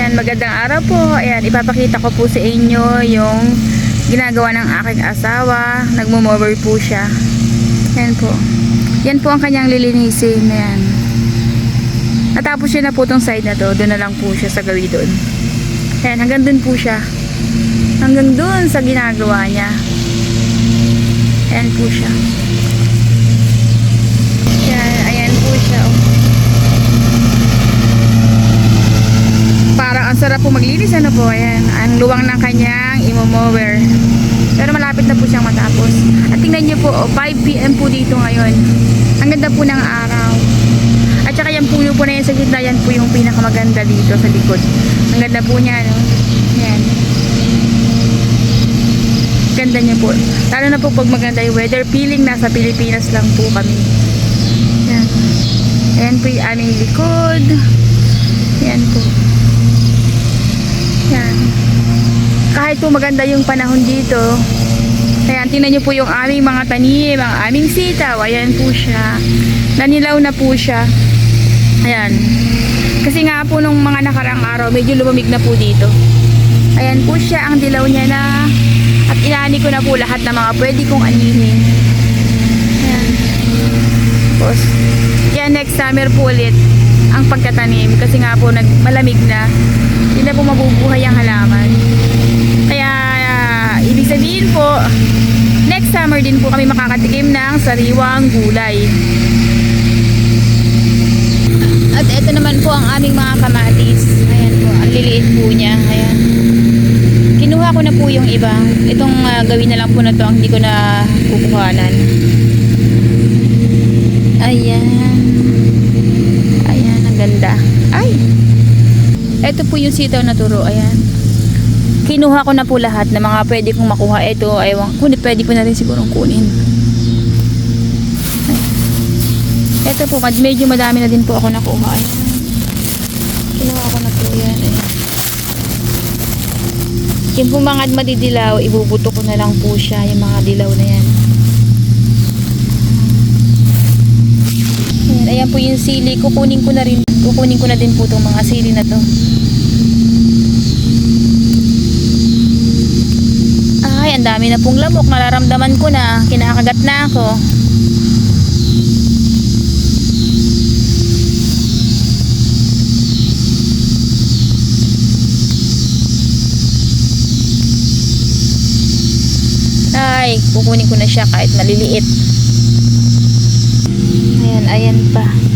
Yan, magandang araw po. Ayan, ipapakita ko po sa inyo yung ginagawa ng aking asawa. Nagmumower po siya. Yan po. Yan po ang kanyang lilinisin. Ayan. Natapos siya na po tong side na to. Doon na lang po siya sa gawi doon. Ayan, hanggang doon po siya. Hanggang doon sa ginagawa niya. Ayan po siya. Ayan, ayan po siya. Oh. Parang ang sarap po maglinis ano po, ayan. Ang luwang ng kanyang imo-mower. Pero malapit na po siyang matapos. At tingnan niyo po, oh, 5pm po dito ngayon. Ang ganda po ng araw. At saka yung puno po na yan sa gitna, yan po yung pinakamaganda dito sa likod. Ang ganda po niya, no? Ayan. Ganda niya po. Lalo na po pag maganda yung weather, feeling nasa Pilipinas lang po kami. Ayan. Ayan po yung aming likod. Ayan po. Yan. Kahit po maganda yung panahon dito, ayan, tingnan nyo po yung aming mga tanim, ang aming sitaw, ayan po siya. Nanilaw na po siya. Ayan. Kasi nga po nung mga nakarang araw, medyo lumamig na po dito. Ayan po siya, ang dilaw niya na. At inani ko na po lahat ng mga pwede kong anihin. Ayan. Tapos, yan next summer po ulit ang pagkatanim kasi nga po nag malamig na hindi na po mabubuhay ang halaman ah, sabihin po next summer din po kami makakatikim ng sariwang gulay at ito naman po ang aming mga kamatis ayan po ang liliit po niya ayan kinuha ko na po yung iba itong ah, gawin na lang po na to ang hindi ko na kukuhanan ayan Ayan, ang ganda. Ay! Ito po yung sitaw na turo. Ayan. Kinuha ko na po lahat na mga pwede kong makuha. Ito, aywan. Kunin, pwede ko na rin sigurong kunin. Ito po, medyo madami na din po ako nakuha. Ayan. Kinuha ko na po yan. Ayan. Yung po mga madidilaw, ibubuto ko na lang po siya. Yung mga dilaw na yan. Ayan, ayan po yung sili. Kukunin ko na rin. Kukunin ko na din po itong mga sili na to. Ang dami na pong lamok. Nararamdaman ko na. Kinakagat na ako. Ay, kukunin ko na siya kahit maliliit. Ayan, ayan pa.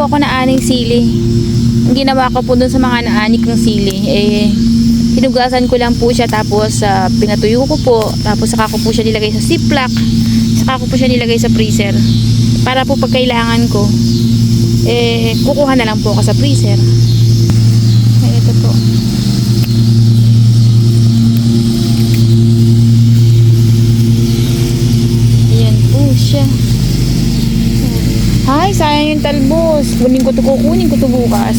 Po ako na aning sili. Ang ginawa ko po dun sa mga naanik ng sili, eh, hinugasan ko lang po siya tapos ah, pinatuyo ko po tapos saka ko po siya nilagay sa ziplock saka ko po siya nilagay sa freezer. Para po pag kailangan ko eh kukuha na lang po ako sa freezer. Ay ito po ayan po siya sayang yung talbos. Kunin ko to kukunin ko to bukas.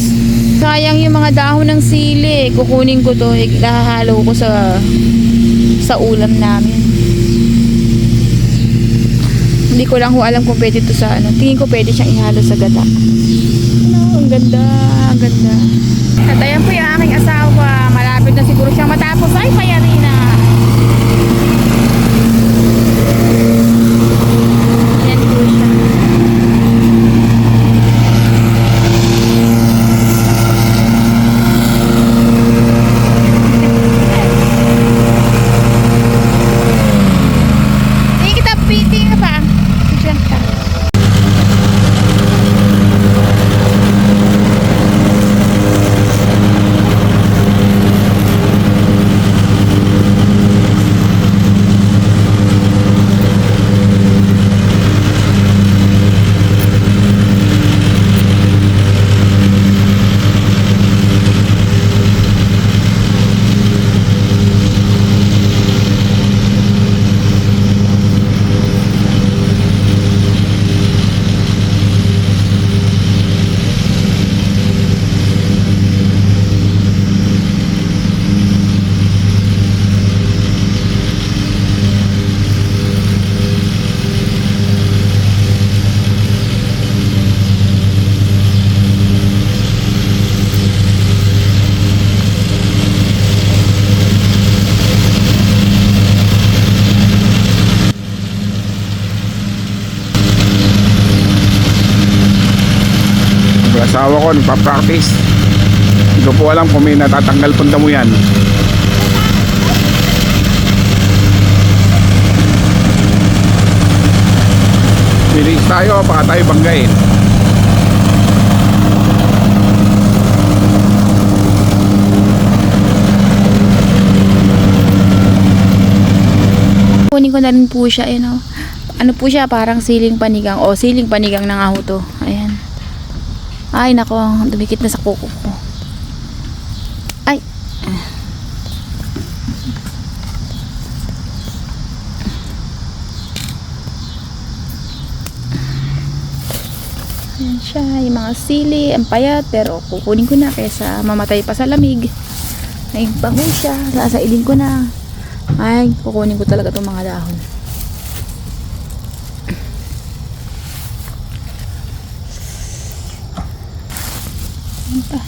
Sayang yung mga dahon ng sili. Kukunin ko to ihahalo ko sa sa ulam namin. Hindi ko lang ho alam kung pwede to sa ano. Tingin ko pwede siyang ihalo sa gata. Ano, ang ganda ang ganda. At po yung aking asawa. Malapit na siguro siyang matapos. Ay na ayan po siya Hindi kita piting pa. Diyan ka. Asawa ko nagpa-practice. Hindi ko po alam kung may natatanggal pang damo yan. Bilis tayo, baka tayo banggain. Kunin ko na rin po siya, eh, no? Ano po siya, parang siling panigang. O, siling panigang ng aho to. Ayan. Ay, nako, dumikit na sa kuko ko. Ay. Ayan siya, yung mga sili, ang payat, pero kukunin ko na kaysa mamatay pa sa lamig. Ay, bango siya, sasailin ko na. Ay, kukunin ko talaga itong mga dahon. Pa? Ayan.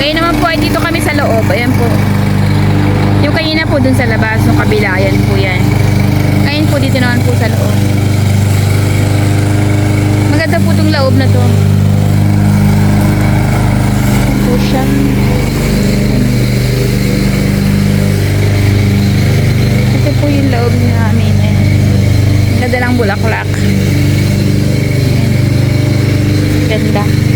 Ngayon naman po ay dito kami sa loob. Ayan po. Kanina po dun sa labas, yung kabila, ayan po yan. Ngayon po dito naman po sa loob. Maganda po itong loob na to. Ayan po siya. Ito po yung loob namin. Ayan. Ganda lang bulaklak. Ayan. Ganda.